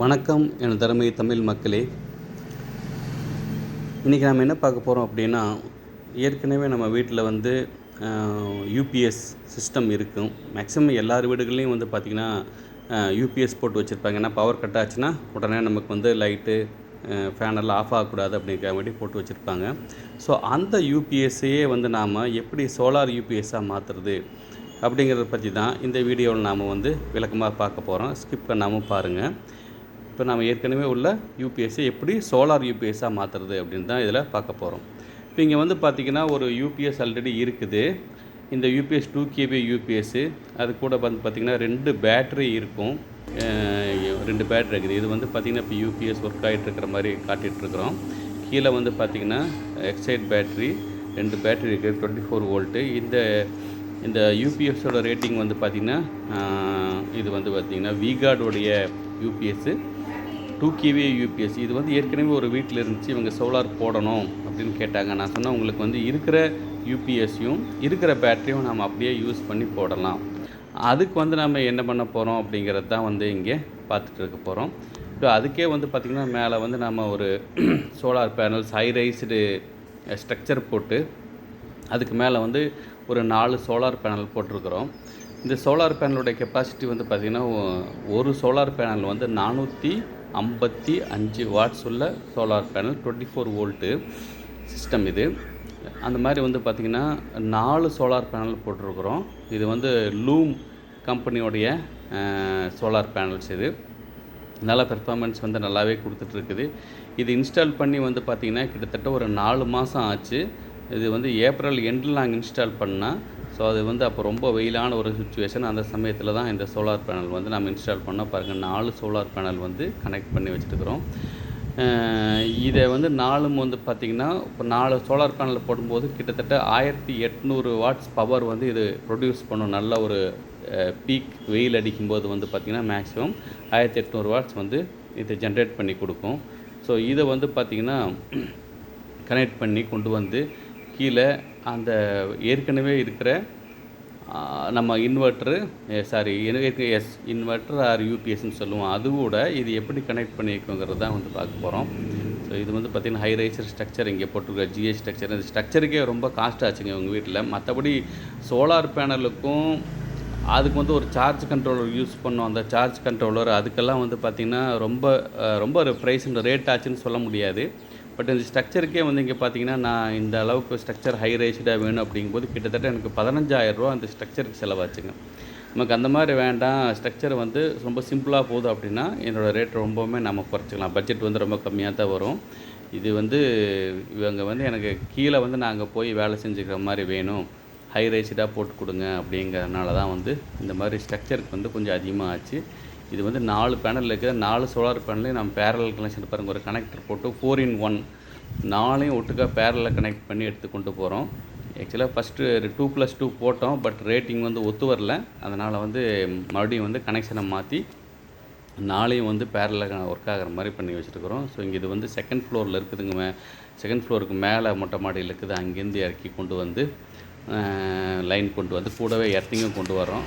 வணக்கம் என தருமை தமிழ் மக்களே. இன்றைக்கி நம்ம என்ன பார்க்க போகிறோம் அப்படின்னா ஏற்கனவே நம்ம வீட்டில் வந்து யூபிஎஸ் சிஸ்டம் இருக்கும். மேக்ஸிமம் எல்லார் வீடுகள்லேயும் வந்து பார்த்திங்கன்னா யூபிஎஸ் போட்டு வச்சுருப்பாங்க. ஏன்னா பவர் கட் ஆச்சுன்னா உடனே நமக்கு வந்து லைட்டு ஃபேனெல்லாம் ஆஃப் ஆகக்கூடாது அப்படிங்கிற வேண்டி போட்டு வச்சுருப்பாங்க. ஸோ அந்த யூபிஎஸ்ஸையே வந்து நாம் எப்படி சோலார் யூபிஎஸ்ஸாக மாற்றுறது அப்படிங்கிறத பற்றி தான் இந்த வீடியோவில் நாம் வந்து விளக்கமாக பார்க்க போகிறோம் ஸ்கிப் பண்ணாமல் பாருங்கள் இப்போ நம்ம ஏற்கனவே உள்ள யூபிஎஸ்ஸை எப்படி சோலார் யூபிஎஸ்ஸாக மாற்றுறது அப்படின்னு தான் இதில் பார்க்க போகிறோம் இப்போ இங்கே வந்து பார்த்திங்கன்னா ஒரு யூபிஎஸ் ஆல்ரெடி இருக்குது. இந்த யூபிஎஸ் டூ கேபி யூபிஎஸ்ஸு அது கூட வந்து பார்த்திங்கன்னா ரெண்டு பேட்ரி இருக்கும். ரெண்டு பேட்ரி இருக்குது. இது வந்து பார்த்திங்கன்னா இப்போ யூபிஎஸ் ஒர்க் ஆகிட்டு இருக்கிற மாதிரி காட்டிகிட்ருக்குறோம் கீழே வந்து பார்த்திங்கன்னா எக்ஸைட் பேட்ரி ரெண்டு பேட்ரி இருக்குது டுவெண்ட்டி ஃபோர் வோல்ட்டு இந்த இந்த யூபிஎஸோட ரேட்டிங் வந்து பார்த்திங்கன்னா இது வந்து பார்த்திங்கன்னா விகார்டோடைய U P S two K V U P S இது வந்து ஏற்கனவே ஒரு வீட்டில் இருந்துச்சு இவங்க சோலார் போடணும் அப்படின்னு கேட்டாங்க. நான் சொன்னேன் உங்களுக்கு வந்து இருக்கிற யூபிஎஸ்ஸையும் இருக்கிற பேட்டரியும் நம்ம அப்படியே யூஸ் பண்ணி போடலாம். அதுக்கு வந்து நம்ம என்ன பண்ண போகிறோம் அப்படிங்கிறது தான் வந்து இங்கே பார்த்துட்டு இருக்க போகிறோம் இப்போ அதுக்கே வந்து பார்த்திங்கன்னா மேலே வந்து நம்ம ஒரு solar panels high raised structure போட்டு அதுக்கு மேலே வந்து ஒரு நாலு சோலார் பேனல் போட்டிருக்கிறோம். இந்த சோலார் பேனலோட கெப்பாசிட்டி வந்து பார்த்திங்கன்னா ஒரு சோலார் பேனல் வந்து நானூற்றி ஐம்பத்தி அஞ்சு வாட்ஸ் உள்ள solar panel twenty four volt system இது. அந்த மாதிரி வந்து பார்த்திங்கன்னா நாலு சோலார் பேனல் போட்டிருக்கிறோம். இது வந்து லூம் கம்பெனியோடைய சோலார் பேனல்ஸ் இது. நல்ல பெர்ஃபார்மன்ஸ் வந்து நல்லாவே கொடுத்துட்ருக்குது இது இன்ஸ்டால் பண்ணி வந்து பார்த்திங்கன்னா கிட்டத்தட்ட ஒரு நாலு மாதம் ஆச்சு. இது வந்து ஏப்ரல் எண்டில் நாங்கள் இன்ஸ்டால் பண்ணால் ஸோ அது வந்து அப்போ ரொம்ப வெயிலான ஒரு சுச்சுவேஷன் அந்த சமயத்தில் தான் இந்த சோலார் பேனல் வந்து நம்ம இன்ஸ்டால் பண்ணோம். பாருங்கள் நாலு சோலார் பேனல் வந்து கனெக்ட் பண்ணி வச்சுருக்கிறோம். இதை வந்து நாலும் வந்து பார்த்திங்கன்னா இப்போ நாலு சோலார் பேனல் போடும்போது கிட்டத்தட்ட ஆயிரத்தி எட்நூறு வாட்ஸ் பவர் வந்து இது ப்ரொடியூஸ் பண்ணும். நல்ல ஒரு பீக் வெயில் அடிக்கும்போது வந்து பார்த்திங்கன்னா மேக்ஸிமம் ஆயிரத்தி எட்நூறு வாட்ஸ் வந்து இதை ஜென்ரேட் பண்ணி கொடுக்கும். ஸோ இதை வந்து பார்த்திங்கன்னா கனெக்ட் பண்ணி கொண்டு வந்து கீழே அந்த ஏற்கனவே இருக்கிற நம்ம inverter sorry is inverter or யூபிஎஸ்ன்னு சொல்லுவோம். அது கூட இது எப்படி கனெக்ட் பண்ணியிருக்கோங்கிறது தான் வந்து பார்க்க போகிறோம் ஸோ இது வந்து பார்த்திங்கன்னா ஹை ரைசர் ஸ்ட்ரக்சர் இங்கே போட்டிருக்க ஜிஎஸ் ஸ்ட்ரக்சர் இந்த ஸ்ட்ரக்சருக்கே ரொம்ப காஸ்ட் ஆச்சுங்க உங்கள் வீட்டில் மற்றபடி சோலார் பேனலுக்கும் அதுக்கு வந்து ஒரு சார்ஜ் கண்ட்ரோலர் யூஸ் பண்ணோம். அந்த சார்ஜ் கண்ட்ரோலர் அதுக்கெல்லாம் வந்து பார்த்திங்கன்னா ரொம்ப ரொம்ப ஒரு ப்ரைஸ் ரேட் ஆச்சுன்னு சொல்ல முடியாது. பட் இந்த ஸ்ட்ரக்சருக்கே வந்து இங்கே பார்த்தீங்கன்னா நான் இந்த அளவுக்கு ஸ்ட்ரக்சர் ஹை ரைஸ்டாக வேணும் அப்படிங்கும்போது கிட்டத்தட்ட எனக்கு 15000 ரூபா அந்த ஸ்ட்ரக்சருக்கு செலவாச்சுங்க. நமக்கு அந்த மாதிரி வேண்டாம். ஸ்ட்ரக்சர் வந்து ரொம்ப சிம்பிளாக போகுது அப்படின்னா என்னோடய ரேட் ரொம்பவுமே நம்ம குறைச்சிக்கலாம். பட்ஜெட் வந்து ரொம்ப கம்மியாக தான் வரும். இது வந்து இவங்க வந்து எனக்கு கீழே வந்து நாங்கள் போய் வேலை செஞ்சுக்கிற மாதிரி வேணும். ஹை ரைஸ்டாக போட்டு கொடுங்க அப்படிங்கிறதுனால தான் வந்து இந்த மாதிரி ஸ்ட்ரக்சருக்கு வந்து கொஞ்சம் அதிகமாக ஆச்சு இது வந்து நாலு பேனல் இருக்குது நாலு சோலார் பேனலையும் நம்ம பேரல் கனெக்ஷன் பாருங்கள் ஒரு கனெக்டர் போட்டு ஃபோர் இன் ஒன் நாளையும் ஒட்டுக்காக பேரலில் கனெக்ட் பண்ணி எடுத்து கொண்டு போகிறோம் ஆக்சுவலாக ஃபஸ்ட்டு டூ ப்ளஸ் டூ போட்டோம். பட் ரேட்டிங் வந்து ஒத்து வரல. அதனால் வந்து மறுபடியும் வந்து கனெக்ஷனை மாற்றி நாளையும் வந்து பேரலில் ஒர்க் ஆகிற மாதிரி பண்ணி வச்சுருக்குறோம். ஸோ இங்கே இது வந்து செகண்ட் ஃப்ளோரில் இருக்குதுங்க மே. செகண்ட் ஃப்ளோருக்கு மேலே மொட்டை மாடியில் இருக்குது. அங்கேருந்து இறக்கி கொண்டு வந்து லைன் கொண்டு வந்து கூடவே எர்த்திங்கும் கொண்டு வரோம்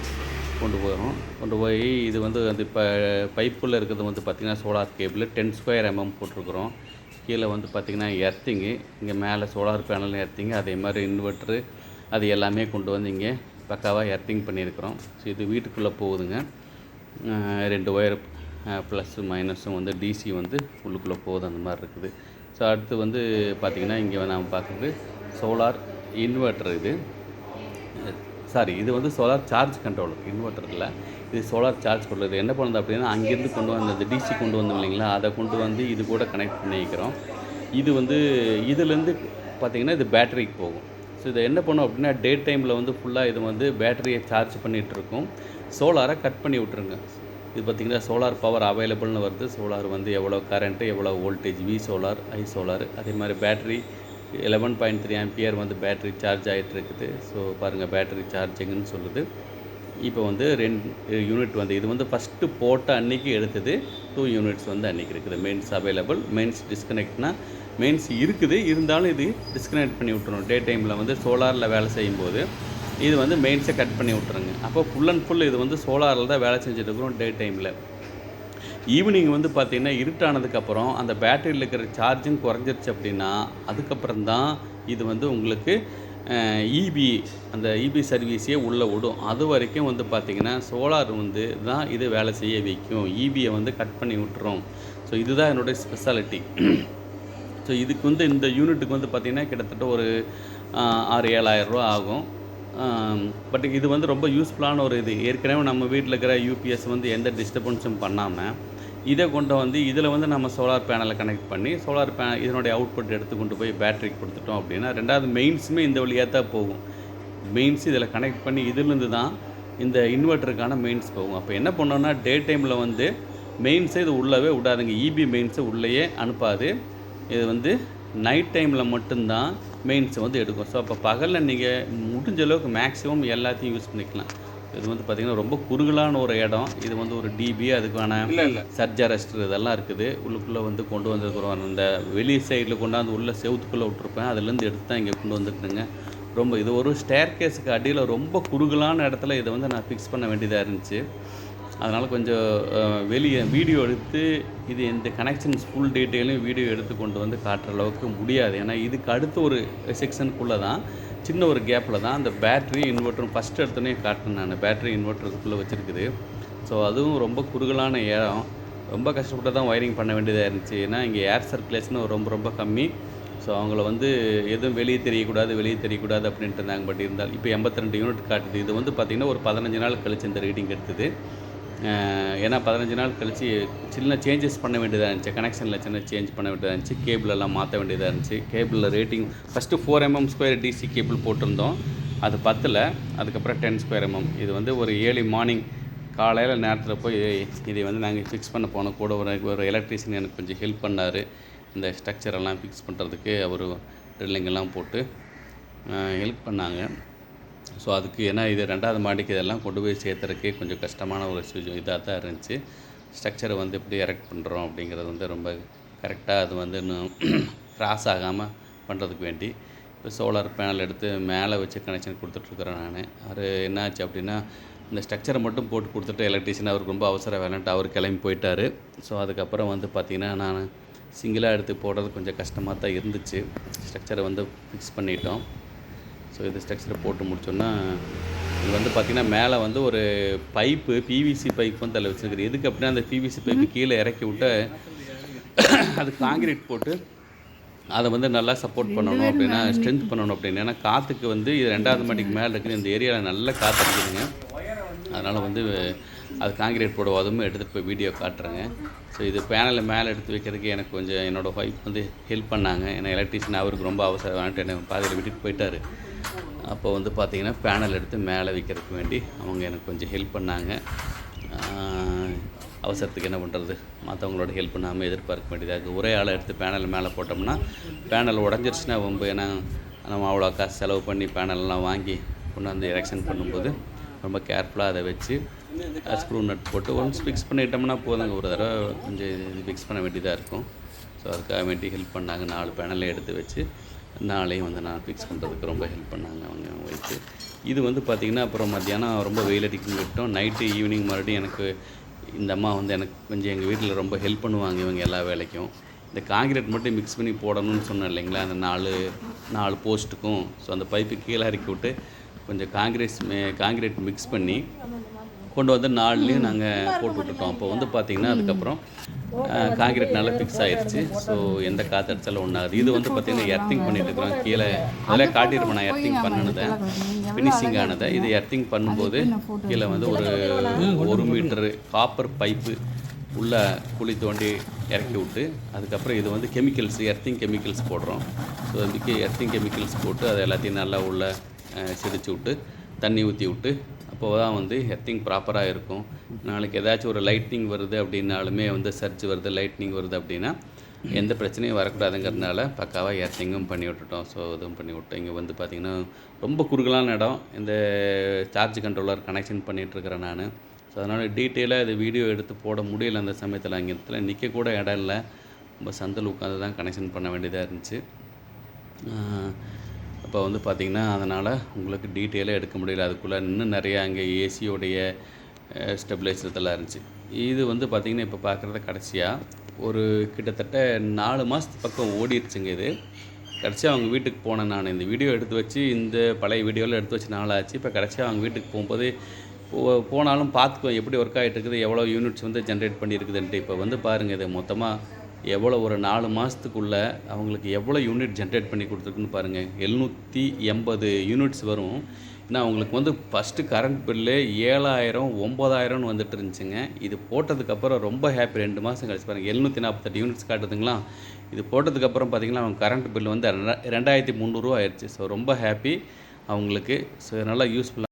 கொண்டு போகிறோம். கொண்டு போய் இது வந்து அந்த இப்போ பைப்பில் இருக்கிறது வந்து பார்த்திங்கன்னா solar cable ten square mm போட்டிருக்கிறோம். கீழே வந்து பார்த்திங்கன்னா எர்த்திங்கு இங்கே மேலே சோலார் பேனல் எர்த்திங்கு அதே மாதிரி இன்வெர்ட்ரு அது எல்லாமே கொண்டு வந்து இங்கே பக்காவாக எர்த்திங் பண்ணியிருக்கிறோம். ஸோ இது வீட்டுக்குள்ளே போகுதுங்க. ரெண்டு ஒயர் ப்ளஸ்ஸு மைனஸும் வந்து டிசி வந்து உள்ளுக்குள்ளே போகுது அந்த மாதிரி இருக்குது. ஸோ அடுத்து வந்து பார்த்திங்கன்னா இங்கே நாம் பார்க்குறது சோலார் இன்வெர்ட்ரு இது. சாரி இது வந்து சோலார் சார்ஜ் கண்ட்ரோலர் இன்வெர்ட்டர் இல்லை இது சோலார் சார்ஜ் கண்ட்ரோலர் என்ன பண்ணுது அப்படின்னா அங்கேருந்து கொண்டு வந்தது டிசி கொண்டு வந்தோம் இல்லைங்களா? அதை கொண்டு வந்து இது கூட கனெக்ட் பண்ணிக்கிறோம். இது வந்து இதுலேருந்து பார்த்திங்கன்னா இது பேட்டரிக்கு போகும். ஸோ இதை என்ன பண்ணும் அப்படின்னா டே டைமில் வந்து ஃபுல்லாக இது வந்து பேட்டரியை சார்ஜ் பண்ணிகிட்ருக்கும் சோலாரை கட் பண்ணி விட்ருங்க இது பார்த்திங்கன்னா சோலார் பவர் அவைலபிள்னு வருது. சோலார் வந்து எவ்வளோ கரண்ட்டு எவ்வளோ voltage V solar I solar அதே மாதிரி battery eleven point three ampere வந்து பேட்டரி சார்ஜ் ஆகிட்டு இருக்குது ஸோ பாருங்கள் பேட்டரி சார்ஜிங்னு சொல்லுது. இப்போ வந்து ரெண்டு யூனிட் வந்து இது வந்து ஃபஸ்ட்டு போட்ட அன்றைக்கி எடுத்தது. டூ யூனிட்ஸ் வந்து அன்றைக்கி இருக்குது. மெயின்ஸ் அவைலபிள் மெயின்ஸ் டிஸ்கனெக்ட்னா மெயின்ஸ் இருக்குது. இருந்தாலும் இது டிஸ்கனெக்ட் பண்ணி விட்டுரும் டே டைமில் வந்து சோலாரில் வேலை செய்யும்போது இது வந்து மெயின்ஸை கட் பண்ணி விட்ருங்க அப்போ ஃபுல் அண்ட் ஃபுல் இது வந்து சோலாரில் தான் வேலை செஞ்சுட்டு இருக்கிறோம் டே டைமில் ஈவினிங் வந்து பார்த்திங்கன்னா இருட்டானதுக்கப்புறம் அந்த பேட்டரியில் இருக்கிற சார்ஜும் குறைஞ்சிருச்சு அப்படின்னா அதுக்கப்புறம் தான் இது வந்து உங்களுக்கு இபி அந்த இபி சர்வீஸையே உள்ளே விடும் அது வரைக்கும் வந்து பார்த்திங்கன்னா சோலார் வந்து தான் இது வேலை செய்ய வைக்கும். இபியை வந்து கட் பண்ணி விட்டுரும். ஸோ இதுதான் என்னுடைய ஸ்பெஷாலிட்டி. ஸோ இதுக்கு வந்து இந்த யூனிட்டுக்கு வந்து பார்த்திங்கன்னா கிட்டத்தட்ட ஒரு ஆறு ஏழாயிரம் ரூபா ஆகும். பட் இது வந்து ரொம்ப யூஸ்ஃபுல்லான ஒரு இது. ஏற்கனவே நம்ம வீட்டில் இருக்கிற யூபிஎஸ் வந்து எந்த டிஸ்டர்பன்ஸும் பண்ணாமல் இதை கொண்டு வந்து இதில் வந்து நம்ம சோலார் பேனலை கனெக்ட் பண்ணி சோலார் பே இதனுடைய அவுட்புட் எடுத்து கொண்டு போய் பேட்டரிக்கு கொடுத்துட்டோம் அப்படின்னா ரெண்டாவது மெயின்ஸுமே இந்த வழியாக தான் போகும். மெயின்ஸ் இதில் கனெக்ட் பண்ணி இதுலேருந்து தான் இந்த இன்வெர்ட்டருக்கான மெயின்ஸ் போகும். அப்போ என்ன பண்ணோன்னா டே டைமில் வந்து மெயின்ஸை இது உள்ளவே விடாதுங்க. இபி மெயின்ஸை உள்ளேயே அனுப்பாது. இது வந்து நைட் டைமில் மட்டும்தான் மெயின்ஸை வந்து எடுக்கும். ஸோ அப்போ பகலில் நீங்கள் முடிஞ்ச அளவுக்கு மேக்ஸிமம் எல்லாத்தையும் யூஸ் பண்ணிக்கலாம். இது வந்து பார்த்திங்கன்னா ரொம்ப குறுகலான ஒரு இடம். இது வந்து ஒரு டிபி அதுக்கான சர்ஜ் அரெஸ்டர் இதெல்லாம் இருக்குது. உள்ளுக்குள்ளே வந்து கொண்டு வந்திருக்கிறோம். அந்த வெளி சைடில் கொண்டாந்து உள்ள செவுத்துக்குள்ளே விட்ருப்பேன் அதுலேருந்து எடுத்து தான் இங்கே கொண்டு வந்துருக்குங்க ரொம்ப இது ஒரு ஸ்டேர் கேஸுக்கு அடியில் ரொம்ப குறுகலான இடத்துல இதை வந்து நான் ஃபிக்ஸ் பண்ண வேண்டியதாக இருந்துச்சு. அதனால் கொஞ்சம் வெளியே வீடியோ எடுத்து இது இந்த கனெக்ஷன்ஸ் ஃபுல் டீட்டெயிலும் வீடியோ எடுத்து கொண்டு வந்து காட்டுற அளவுக்கு முடியாது. ஏன்னா இதுக்கு அடுத்த ஒரு செக்ஷனுக்குள்ளே தான் சின்ன ஒரு கேப்பில் தான் அந்த பேட்ரி இன்வெர்ட்டரும் ஃபஸ்ட் எடுத்தோடனே காட்டினேன் நான். பேட்ரி இன்வெர்ட்டருக்குள்ளே வச்சுருக்குது. ஸோ அதுவும் ரொம்ப குறுகலான இடம். ரொம்ப கஷ்டப்பட்டு தான் ஒயரிங் பண்ண வேண்டியதாக இருந்துச்சு. ஏன்னா இங்கே ஏர் சர்க்குலேஷனும் ரொம்ப ரொம்ப கம்மி. ஸோ அவங்கள வந்து எதுவும் வெளியே தெரியக்கூடாது வெளியே தெரியக்கூடாது அப்படின்ட்டு இருந்தாங்க. பட் இருந்தால் இப்போ எண்பத்தி ரெண்டு யூனிட் காட்டுது. இது வந்து பார்த்திங்கன்னா ஒரு பதினஞ்சு நாள் கழிச்சு இந்த ரீடிங் எடுத்தது. ஏன்னா பதினஞ்சு நாள் கழிச்சு சின்ன சேஞ்சஸ் பண்ண வேண்டியதாக இருந்துச்சு. கனெக்ஷனில் சின்ன சேஞ்ச் பண்ண வேண்டியதாக இருந்துச்சு. கேபிள் எல்லாம் மாற்ற வேண்டியதாக இருந்துச்சு. கேபிளில் rating first four mm square DC cable போட்டிருந்தோம். அது பத்தில். அதுக்கப்புறம் டென் ஸ்கொயர் எம்எம் இது வந்து ஒரு ஏர்லி மார்னிங் காலையில் நேரத்தில் போய் இதை வந்து நாங்கள் ஃபிக்ஸ் பண்ண போனோம். கூட ஒரு ஒரு எலக்ட்ரீஷியன் எனக்கு கொஞ்சம் ஹெல்ப் பண்ணார். இந்த ஸ்ட்ரக்சரெல்லாம் ஃபிக்ஸ் பண்ணுறதுக்கு அவர் ட்ரில்லிங்கெல்லாம் போட்டு ஹெல்ப் பண்ணாங்க. ஸோ அதுக்கு ஏன்னா இது ரெண்டாவது மாடிக்கு இதெல்லாம் கொண்டு போய் சேர்த்துறக்கே கொஞ்சம் கஷ்டமான ஒரு இதாக தான் இருந்துச்சு. ஸ்ட்ரக்சரை வந்து எப்படி எரெக்ட் பண்ணுறோம் அப்படிங்கிறது வந்து ரொம்ப கரெக்டாக அது வந்து இன்னும் கிராஸ் ஆகாமல் பண்ணுறதுக்கு வேண்டி. இப்போ சோலார் பேனல் எடுத்து மேலே வச்சு கனெக்ஷன் கொடுத்துட்ருக்குறேன் நான். அவர் என்னாச்சு அப்படின்னா இந்த ஸ்ட்ரக்சரை மட்டும் போட்டு கொடுத்துட்டு எலக்ட்ரிஷியன் அவருக்கு ரொம்ப அவசர வேலைன்ட்டு அவர் கிளம்பி போயிட்டார். ஸோ அதுக்கப்புறம் வந்து பார்த்திங்கன்னா நான் சிங்கிளாக எடுத்து போடுறது கொஞ்சம் கஷ்டமாக தான் இருந்துச்சு. ஸ்ட்ரக்சரை வந்து ஃபிக்ஸ் பண்ணிட்டோம். ஸோ இது ஸ்ட்ரக்சரை போட்டு முடிச்சோன்னா இது வந்து பார்த்திங்கன்னா மேலே வந்து ஒரு பைப்பு பிவிசி பைப் வந்து அதில் வச்சுருக்குது. எதுக்கு அப்படின்னா அந்த பிவிசி பைப்பு கீழே இறக்கி விட்டு அது காங்கிரீட் போட்டு அதை வந்து நல்லா சப்போர்ட் பண்ணணும் அப்படின்னா ஸ்ட்ரென்த் பண்ணணும் அப்படின்னு. ஏன்னா காற்றுக்கு வந்து இது ரெண்டாவது மாடிக்கு மேலே இருக்குது இந்த ஏரியாவில் நல்ல காற்று இருக்குதுங்க அதனால் வந்து அது காங்கிரீட் போடுவோம். அதுவும் எடுத்துகிட்டு போய் வீடியோ காட்டுறேங்க. ஸோ இது பேனலில் மேலே எடுத்து வைக்கிறதுக்கு எனக்கு கொஞ்சம் என்னோடய ஒய்ஃப் வந்து ஹெல்ப் பண்ணாங்க. ஏன்னா எலக்ட்ரிஷியன் அவருக்கு ரொம்ப அவசரம். வேண்டாம் என்னை பாதியில் விட்டுட்டு போயிட்டாரு. அப்போ வந்து பார்த்திங்கன்னா பேனல் எடுத்து மேலே வைக்கிறதுக்கு வேண்டி அவங்க எனக்கு கொஞ்சம் ஹெல்ப் பண்ணாங்க. அவசரத்துக்கு என்ன பண்ணுறது மற்றவங்களோட ஹெல்ப் பண்ணாமல் எதிர்பார்க்க வேண்டியதாக இருக்குது ஒரே ஆளை எடுத்து பேனல் மேலே போட்டோம்னா பேனல் உடஞ்சிருச்சுன்னா ரொம்ப ஏன்னா நம்ம அவ்வளோ காசு செலவு பண்ணி பேனல்லாம் வாங்கி கொண்டாந்து எரெக்ஷன் பண்ணும்போது ரொம்ப கேர்ஃபுல்லாக அதை வச்சு ஸ்க்ரூ நட் போட்டு ஒன்ஸ் ஃபிக்ஸ் பண்ணிட்டோம்னா போதுங்க. ஒரு தடவை கொஞ்சம் இது ஃபிக்ஸ் பண்ண வேண்டியதாக இருக்கும். ஸோ அதுக்காக வேண்டி ஹெல்ப் பண்ணாங்க. நாலு பேனலை எடுத்து வச்சு நாளையும் வந்து நான் ஃபிக்ஸ் பண்ணுறதுக்கு ரொம்ப ஹெல்ப் பண்ணாங்க அவங்க ஒய்ஃபு இது வந்து பார்த்திங்கன்னா அப்புறம் மத்தியானம் ரொம்ப வெயில் அடிக்கும் விட்டோம். நைட்டு ஈவினிங் மறுபடியும் எனக்கு இந்த அம்மா வந்து எனக்கு கொஞ்சம் எங்கள் வீட்டில் ரொம்ப ஹெல்ப் பண்ணுவாங்க இவங்க எல்லா வேலைக்கும். இந்த காங்கிரீட் மட்டும் மிக்ஸ் பண்ணி போடணும்னு சொன்னேன் இல்லைங்களா அந்த நாலு நாலு போஸ்ட்டுக்கும் ஸோ அந்த பைப்பு கீழே இறக்கி விட்டு கொஞ்சம் காங்கிரீட் மே காங்கிரீட் மிக்ஸ் பண்ணி கொண்டு வந்து நாலுலேயும் நாங்கள் போட்டு விட்டுட்டோம் அப்போ வந்து பார்த்திங்கன்னா அதுக்கப்புறம் காங்கிரீட் நல்லா ஃபிக்ஸ் ஆயிடுச்சு ஸோ எந்த காற்று அடிச்சாலும் ஒன்றாகுது இது வந்து பார்த்திங்கன்னா எர்த்திங் பண்ணிட்டு இருக்கிறோம் கீழே அதில் காட்டியிருப்பேன் நான் எர்த்திங் பண்ணினதை ஃபினிஷிங் ஆனதை இது எர்த்திங் பண்ணும்போது கீழே வந்து ஒரு ஒரு மீட்டரு காப்பர் பைப்பு உள்ள குழி தோண்டி இறக்கி விட்டு அதுக்கப்புறம் இது வந்து கெமிக்கல்ஸ் எர்த்திங் கெமிக்கல்ஸ் போடுறோம். ஸோ இதுக்கு எர்த்திங் கெமிக்கல்ஸ் போட்டு அதை எல்லாத்தையும் நல்லா உள்ள சிரிச்சு விட்டு தண்ணி ஊற்றி விட்டு அப்போ தான் வந்து ஹெத்திங் ப்ராப்பராக இருக்கும். நாளைக்கு ஏதாச்சும் ஒரு லைட்னிங் வருது அப்படின்னாலுமே வந்து சர்ச் வருது லைட்னிங் வருது அப்படின்னா எந்த பிரச்சனையும் வரக்கூடாதுங்கிறதுனால பக்காவாக எர்த்திங்கும் பண்ணி விட்டுட்டோம். ஸோ இதுவும் பண்ணி விட்டோம். இங்கே வந்து பார்த்திங்கன்னா ரொம்ப குறுகலான இடம். இந்த சார்ஜ் கண்ட்ரோலர் கனெக்ஷன் பண்ணிகிட்ருக்கிறேன் நான். ஸோ அதனால் டீட்டெயிலாக இது வீடியோ எடுத்து போட முடியல அந்த சமயத்தில். அங்கே இடத்துல நிற்க கூட இடம் இல்லை. ரொம்ப சந்தில் உட்காந்து தான் கனெக்ஷன் பண்ண வேண்டியதாக இருந்துச்சு. இப்போ வந்து பார்த்திங்கன்னா அதனால் உங்களுக்கு டீட்டெயிலாக எடுக்க முடியல. அதுக்குள்ளே இன்னும் நிறையா அங்கே ஏசியோடைய ஸ்டெபிலைசர் இதெல்லாம் இருந்துச்சு. இது வந்து பார்த்திங்கன்னா இப்போ பார்க்குறது கடைசியாக ஒரு கிட்டத்தட்ட நாலு மாதத்து பக்கம் ஓடிடுச்சுங்க இது. கடைசியாக அவங்க வீட்டுக்கு போனேன் நான். இந்த வீடியோ எடுத்து வச்சு இந்த பழைய வீடியோவில் எடுத்து வச்சு நாளாச்சு. இப்போ கடைசியாக அவங்க வீட்டுக்கு போகும்போது போ போனாலும் பார்த்துக்குவோம் எப்படி ஒர்க் ஆகிட்டு இருக்குது எவ்வளோ யூனிட்ஸ் வந்து ஜென்ரேட் பண்ணியிருக்குதுன்ட்டு. இப்போ வந்து பாருங்கள் இது மொத்தமாக எவ்வளோ ஒரு நாலு மாதத்துக்குள்ளே அவங்களுக்கு எவ்வளோ யூனிட் ஜென்ரேட் பண்ணி கொடுத்துருக்குன்னு பாருங்கள் எழுநூற்றி எண்பது யூனிட்ஸ் வரும். ஏன்னா அவங்களுக்கு வந்து ஃபஸ்ட்டு கரண்ட் பில்லு ஏழாயிரம் ஒம்பதாயிரம்னு வந்துட்டு இருந்துச்சுங்க. இது போட்டதுக்கப்புறம் ரொம்ப ஹாப்பி ரெண்டு மாதம் கழிச்சு பாருங்கள் எழுநூற்றி நாற்பத்தெட்டு யூனிட்ஸ் காட்டுதுங்களா? இது போட்டதுக்கப்புறம் பார்த்திங்கன்னா அவங்க கரண்ட் பில் வந்து ரெண்டாயிரத்தி முந்நூறுரூவா ஆயிடுச்சு. ஸோ ரொம்ப ஹாப்பி அவங்களுக்கு ஸோ நல்லா யூஸ்ஃபுல்லாக